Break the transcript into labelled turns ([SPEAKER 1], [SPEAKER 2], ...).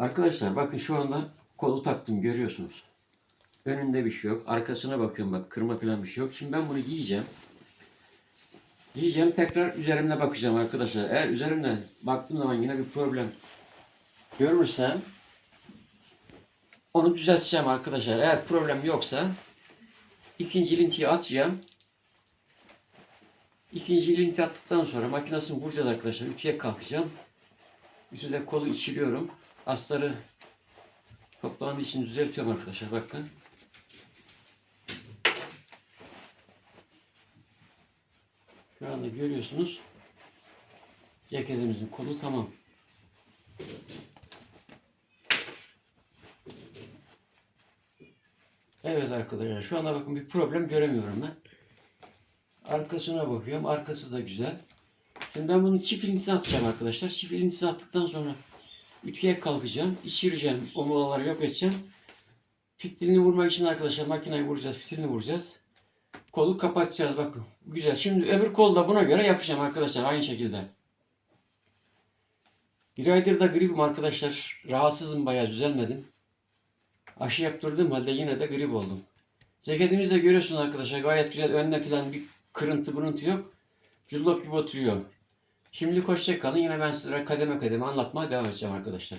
[SPEAKER 1] Arkadaşlar bakın şu anda kolu taktım görüyorsunuz. Önünde bir şey yok. Arkasına bakıyorum bak kırma falan bir şey yok. Şimdi ben bunu giyeceğim. Giyeceğim tekrar üzerimde bakacağım arkadaşlar. Eğer üzerimde baktığım zaman yine bir problem görürsem onu düzelteceğim arkadaşlar. Eğer problem yoksa ikinci lintiyi atacağım. İkinci linti attıktan sonra makinesini vuracağız arkadaşlar. Ütüye kalkacağım. Ütüde kolu içiriyorum. Astarı toplandığı için düzeltiyorum arkadaşlar. Bakın. Şu anda görüyorsunuz. Ceketimizin kolu tamam. Evet arkadaşlar şu anda bakın bir problem göremiyorum ben. Arkasına bakıyorum. Arkası da güzel. Şimdi ben bunun çift ilintisini atacağım arkadaşlar. Çift ilintisini attıktan sonra ütüye kalkacağım. içireceğim. O molaları yok edeceğim. Fitilini vurmak için arkadaşlar makineyi vuracağız. Fitilini vuracağız. Kolu kapatacağız. Bakın. Güzel. Şimdi öbür kolu da buna göre yapacağım arkadaşlar. Aynı şekilde. Bir aydır da gripim arkadaşlar. Rahatsızım bayağı düzelmedim. Aşı yaptırdığım halde yine de grip oldum. Ceketimizi de görüyorsunuz arkadaşlar. Gayet güzel. Önde falan bir kırıntı buruntu yok. Cullop gibi oturuyor. Şimdi hoşça kalın. Yine ben size kademe kademe anlatmaya devam edeceğim arkadaşlar.